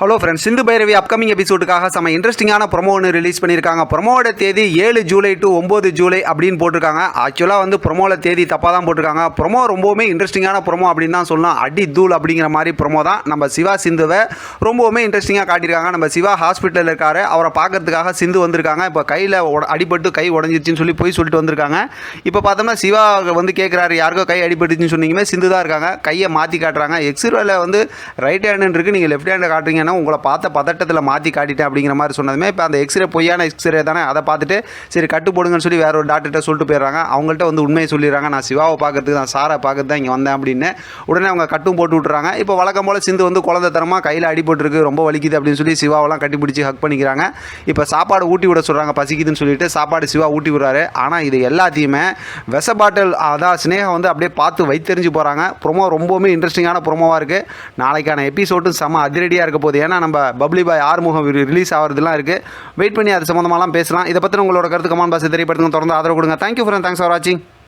Hello friends Sindhu Bhairavi upcoming எபிசோடுக்காக செம்ம இன்ட்ரெஸ்டிங்கான promo ஒன்று ரிலீஸ் பண்ணியிருக்காங்க ப்ரொமோட தேதி ஏழு ஜூலை டு ஒம்பது ஜூலை அப்படின்னு போட்டிருக்காங்க. ஆக்சுவலாக வந்து ப்ரொமோவில் தேதி தப்பாக தான் போட்டிருக்காங்க. ப்ரொமோ ரொம்பவுமே இன்ட்ரெஸ்டிங்கான ப்ரொமோ அப்படின்னு தான் சொல்லலாம். அடி தூள் அப்படிங்கிற மாதிரி ப்ரொமோ தான். நம்ம சிவா சிந்துவை ரொம்பவுமே இன்ட்ரெஸ்டிங்காக காட்டியிருக்காங்க. நம்ம சிவா ஹாஸ்பிட்டலில் இருக்காரு. அவரை பார்க்கறதுக்காக சிந்து வந்திருக்காங்க. இப்போ கையில் அடிபட்டு கை உடஞ்சிருச்சுன்னு சொல்லி போய் சொல்லிட்டு வந்திருக்காங்க. இப்போ பார்த்தோம்னா சிவா வந்து கேட்குறாரு யாருக்கோ கை அடிபட்டுச்சுன்னு சொன்னீங்கன்னா சிந்து தான் இருக்காங்க. கையை மாற்றி காட்டுறாங்க. எக்ஸ்ரேல வந்து ரைட் ஹேண்டுன்னு இருக்குது நீங்கள் லெஃப்ட் ஹேண்டை காட்டுறீங்கன்னா உங்களை பார்த்த பதட்டத்தில் மாற்றி காட்டிட்டேன் அப்படிங்கிற மாதிரி சொன்னதுமே இப்போ அந்த எக்ஸ்ரே பொய்யான எக்ஸ்ரே தானே அதை பார்த்துட்டு சரி கட்டு போடுங்கன்னு சொல்லி வேற ஒரு டாக்டர்கிட்ட சொல்லிட்டு போயிடுறாங்க. அவங்கள்ட்ட வந்து உண்மையை சொல்லிடுறாங்க. நான் சிவாவை பார்க்கறதுக்கு நான் சாரை பார்க்கறது தான் இங்கே வந்தேன் அப்படின்னு. உடனே அவங்க கட்டும் போட்டு விட்டுறாங்க. இப்போ வழக்கம் போல் சிந்து வந்து குழந்தைத்தனமாக கையில் அடிபட்டுருக்கு ரொம்ப வலிக்குது அப்படின்னு சொல்லி சிவாவெல்லாம் கட்டி பிடிச்சி ஹக் பண்ணிக்கிறாங்க. இப்போ சாப்பாடு ஊட்டி விட சொல்கிறாங்க பசிக்குதுன்னு சொல்லிட்டு சாப்பாடு சிவா ஊட்டி விடுறாரு. ஆனால் இது எல்லாத்தையுமே விச பாட்டில் அதான் ஸ்னேகா வந்து அப்படியே பார்த்து வைத்தெறிஞ்சு போகிறாங்க ப்ரொமோ ரொம்பவுமே இன்ட்ரெஸ்டிங்கான ப்ரொமோவாக இருக்குது நாளைக்கான எபிசோடும் செம அதிரடியாக இருக்க போகுது. ஏன்னா நம்ம பப்ளி பாய் ஆறுமுகம் ரிலீஸ் ஆகிறதுலாம் இருக்குது வெயிட் பண்ணி அது சம்மந்தமாலாம் பேசலாம். இதை பற்றி உங்களோட கருத்து கமான் பாஸ் தெரியப்படுத்துங்க. தொடர்ந்து ஆதரவு கொடுங்க. தேங்க்யூ ஃப்ரெண்ட் தேங்க்ஸ் ஃபார் வாட்சிங்